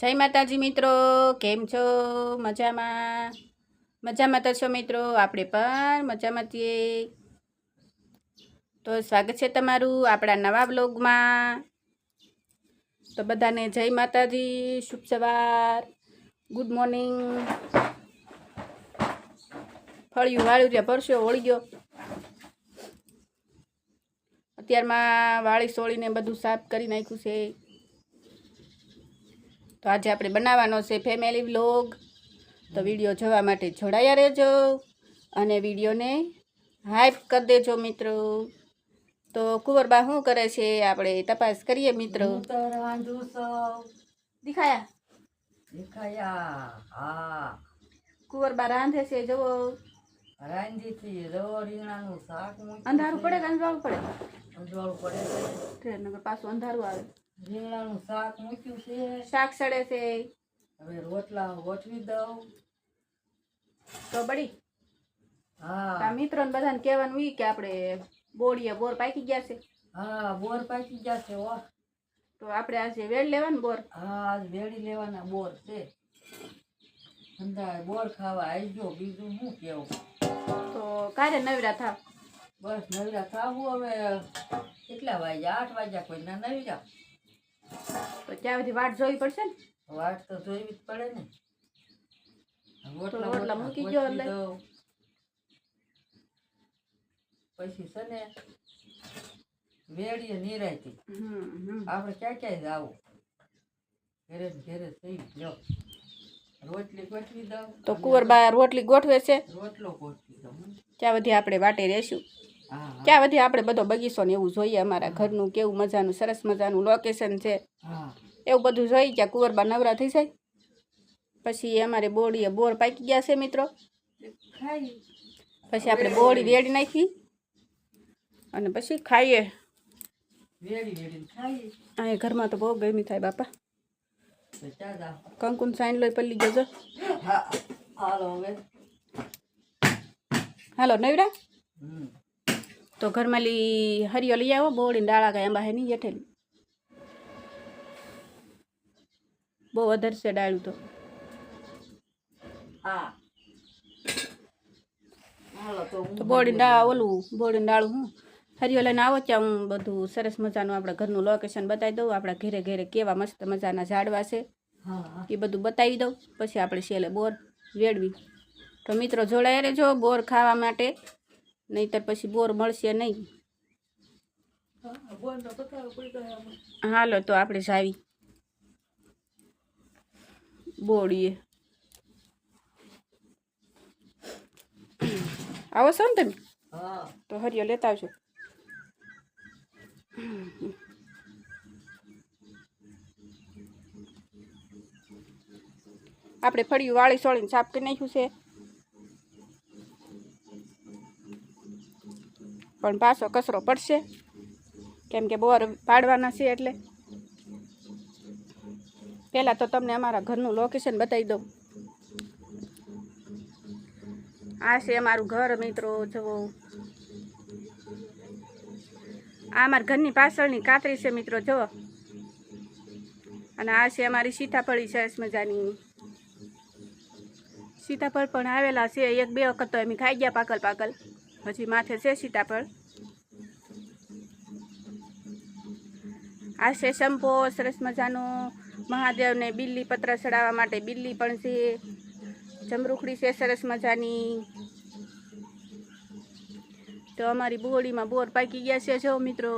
જય માતાજી મિત્રો, કેમ છો? મજામાં? મજામાં તો છો મિત્રો, આપણે પણ મજામાં છીએ. તો સ્વાગત છે તમારું આપણા નવા બ્લોગમાં તો બધાને જય માતાજી, શુભ સવાર, ગુડ મોર્નિંગ. ફળિયું વાળ્યું ત્યાં ભરશો વળી ગયો. અત્યારમાં વાળી સોળીને બધું સાફ કરી નાખ્યું છે. તો આજે આપણે બનાવવાનો છે ફેમિલી વ્લોગ તો વીડિયો જોવા માટે જોડાયા રહેજો અને વિડીયોને હાઈપ કરી દેજો મિત્રો. તો કુંવરબા શું કરે છે? આપણે તપાસ કરીએ મિત્રો. હું તો રાંધું છું. દેખાયા? દેખાયા હા. કુંવરબા રાંધે છે જુઓ. રાંધી થી રવો રીંગણાનું શાક અંધારું પડે કે અંધારું પડે? અંજવાળું પડે ટ્રેન પાછું અંધારું આવે. રીંગણાનું શાક મૂક્યું છે. શાક સડે છે. હવે રોટલા ગોઠવી દઉં. તો બળી હા. આ મિત્રોને બધાને કહેવાનું ઈ કે આપણે બોડીએ બોર પાકી ગયા છે. હા બોર પાકી ગયા છે હો. તો આપણે આજે વેળ લેવાનું બોર? હા આજ વેડી લેવાના બોર છે. અંધારે બોર ખાવા આવી ગયો બીજું શું કેવું? તો કારે નવરા થાવ. બસ નવરા થાવું હવે. કેટલા વાગ્યા? આઠ વાગ્યા કોઈ ના નવરા? તો ત્યાં વાટ જોવી પડશે ને? વાટ તો જોવી જ પડે ને. રોટલા મૂકી ગયો એટલે? પછી છે ને વેડીએ નિરાયતી. આપણે ક્યાં ક્યાંય જાવું? ઘેરે ઘેરે થઈ ગયો. રોટલી ગોઠવી દઉં. તો કુંવરબા રોટલી ગોઠવે છે? રોટલો ગોઠવી દઉં. ત્યાં બધી આપણે વાટે રહેશું ત્યાં બધી આપણે બધો બગીચો ને એવું જોઈએ અમારા ઘરનું કેવું મજાનું સરસ મજાનું લોકેશન છે. એવું બધું જોઈ ત્યાં કુંવરબા નવરા થઈ જાય. પછી અમારે બોડીએ બોર પાકી ગયા છે મિત્રો. પછી આપણે બોડી વેડી નાખી અને પછી ખાઈએ. અહીં ઘરમાં તો બહુ ગરમી થાય બાપા. કંકુન સાઈન લોય પલ્લી જજો હાલો હાલો નવરા. તો ઘરમાં લી હરિયો લઈ આવો બોળી ડાળા એમાં હે નહીં હેઠેલી બહુ વધારે છે ડાળું તો. હા. તો બોળી ડા ઓલું બોડીને ડાળું હું. હરિયો લઈને આવો ત્યાં હું બધું સરસ મજાનું આપણા ઘરનું લોકેશન બતાવી દઉં. આપણા ઘરે ઘરે કેવા મસ્ત મજાના ઝાડવા છે. એ બધું બતાવી દઉં. પછી આપણે છેલ્લે બોર વેડવી. તો મિત્રો જોડાયા રહેજો બોર ખાવા માટે. નહીંતર પછી બોર મળશે નહીં. હા, બોલ તો બતાવો કોઈ કઈ હાલો તો આપણે જાવી. બોડીએ આવો છો ને તમે? હા. તો હરિયો લેતા આવજો. આપણે ફળિયું વાળી સોળીને સાફ કરી નાખ્યું છે. પણ પાછો કચરો પડશે. કેમ કે બોર પાડવાના છે એટલે. પહેલાં તો તમને અમારા ઘરનું લોકેશન બતાવી દઉં. આ છે અમારું ઘર મિત્રો, જુઓ. આ અમારા ઘરની પાછળની કાતરી છે મિત્રો, જુઓ. અને આ છે અમારી સીતાફળી સરસ મજાની. સીતાફળ પણ આવેલા છે, એક બે વખત તો અમે ખાઈ ગયા પાકલ પાકલ. હજી માથે છે સીતાફળ આ છે શંભો, સરસ મજાનો મહાદેવને બિલ્લી પત્ર ચડાવવા માટે. બિલ્લી પણ છે, જમરૂખડી છે સરસ મજાની. તો અમારી બોડીમાં બોર પાકી ગયા છે, જો મિત્રો.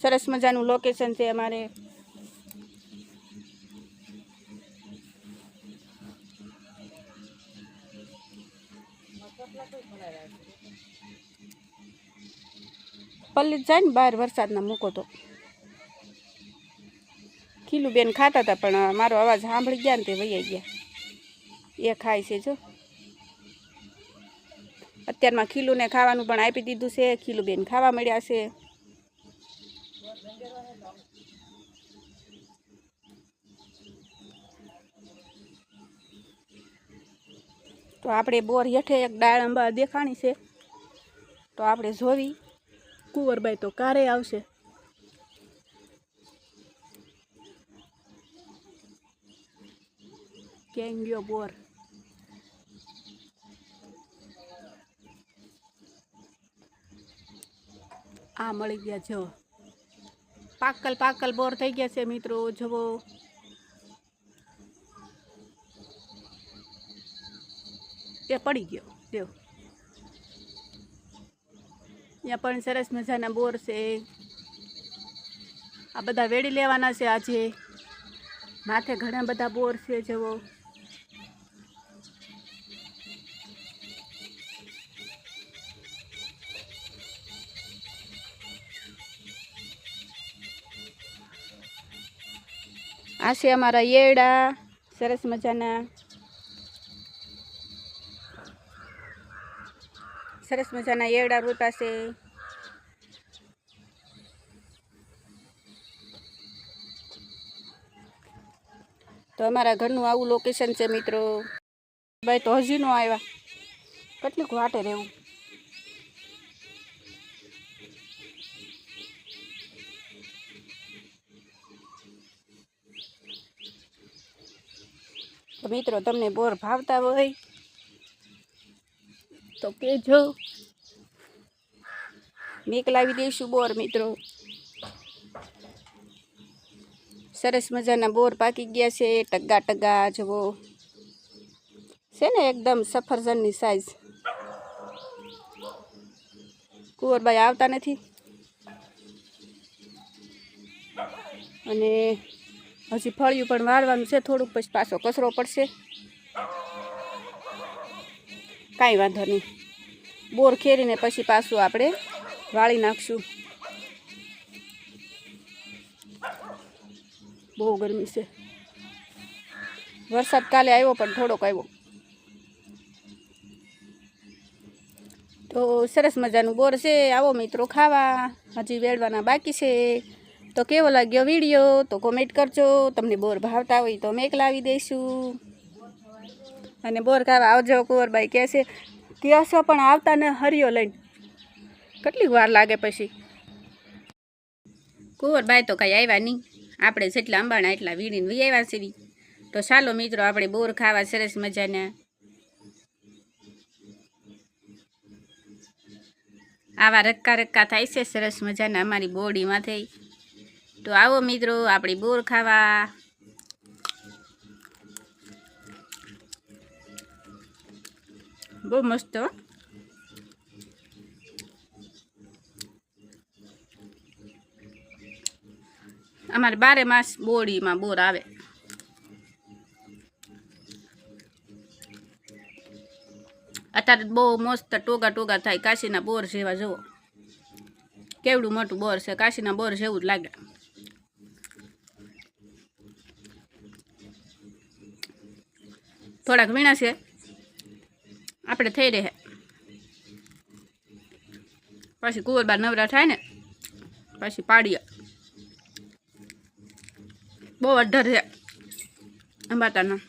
સરસ મજાનું લોકેશન છે અમારે. પલ્લી જાય ને બહાર વરસાદના મૂકો તો. ખીલું બેન ખાતા હતા, પણ મારો અવાજ સાંભળી ગયા ને તે વૈયા ગયા. એ ખાય છે જો. અત્યારમાં ખીલુને ખાવાનું પણ આપી દીધું છે ખીલું બેન ખાવા મળ્યા છે. તો આપણે બોર હેઠે એક ડાળંબા દેખાણી છે. તો આપણે જોવી. કુંવરબાઈ તો કારે આવશે. ક્યાં ગયો બોર? આ મળી ગયા જો. પાકલ પાકલ બોર થઈ ગયા છે મિત્રો, જુઓ. એ પડી ગયો. દેવ. અહીંયા પણ સરસ મજાના બોર છે. આ બધા વેડી લેવાના છે આજે. માથે ઘણા બધા બોર છે જેવો. આ છે અમારા યેડા. સરસ મજાના. સરસ મજાના એવડા રોપા છે. તો અમારા ઘરનું આવું લોકેશન છે મિત્રો. ભાઈ તો હજી નો આવ્યા. કેટલીક વાટે રહેવું. તો મિત્રો, તમને બોર ભાવતા હોય તો કહેજો મેક લાવી દઈશું બોર, મિત્રો. સરસ મજાના બોર પાકી ગયા છે. ટગા ટગા જવો. છે ને એકદમ સફરજનની સાઈઝ કુંવરબાઈ આવતા નથી. અને હજી ફળિયું પણ વાળવાનું છે. થોડુંક પછી પાછો કચરો પડશે. કાંઈ વાંધો નહીં. બોર ખેરીને પછી પાછું આપણે વાળી નાખશું. બહુ ગરમી છે. વરસાદ કાલે આવ્યો પણ થોડોક આવ્યો. તો સરસ મજાનું બોર છે. આવો મિત્રો ખાવા. હજી વેડવાના બાકી છે. તો કેવો લાગ્યો વીડિયો? તો કોમેન્ટ કરજો. તમને બોર ભાવતા હોય તો મેક લાવી દઈશું. અને બોર ખાવા આવજો કુંવરબાઈ કહે છે કહેશો પણ આવતા ને હરિયો લઈને. કેટલીક વાર લાગે પછી. કુંવરબાઈ તો કાંઈ આવ્યા નહીં. આપણે જેટલા અંબાણા એટલા વીણીને વી આવ્યા છીએ. તો ચાલો મિત્રો, આપણે બોર ખાવા સરસ મજાના. આવા રક્કા રક્કા થાય છે, સરસ મજાના અમારી બોડીમાંથી. તો આવો મિત્રો, આપણી બોર ખાવા. બહુ મસ્ત અમારે બારે માસ બોડીમાં બોર આવે. અત્યારે બહુ મસ્ત ટોગા ટોગા થાય, કાશીના બોર જેવા, જુઓ. કેવડું મોટું બોર છે, કાશીના બોર જેવું જ લાગે. થોડાક વીણા છે. આપણે થઈ રહે. પછી કુંવરબાર નવરા થાય ને પછી પાડીએ. બહુ અઢાર છે અંબાતાના.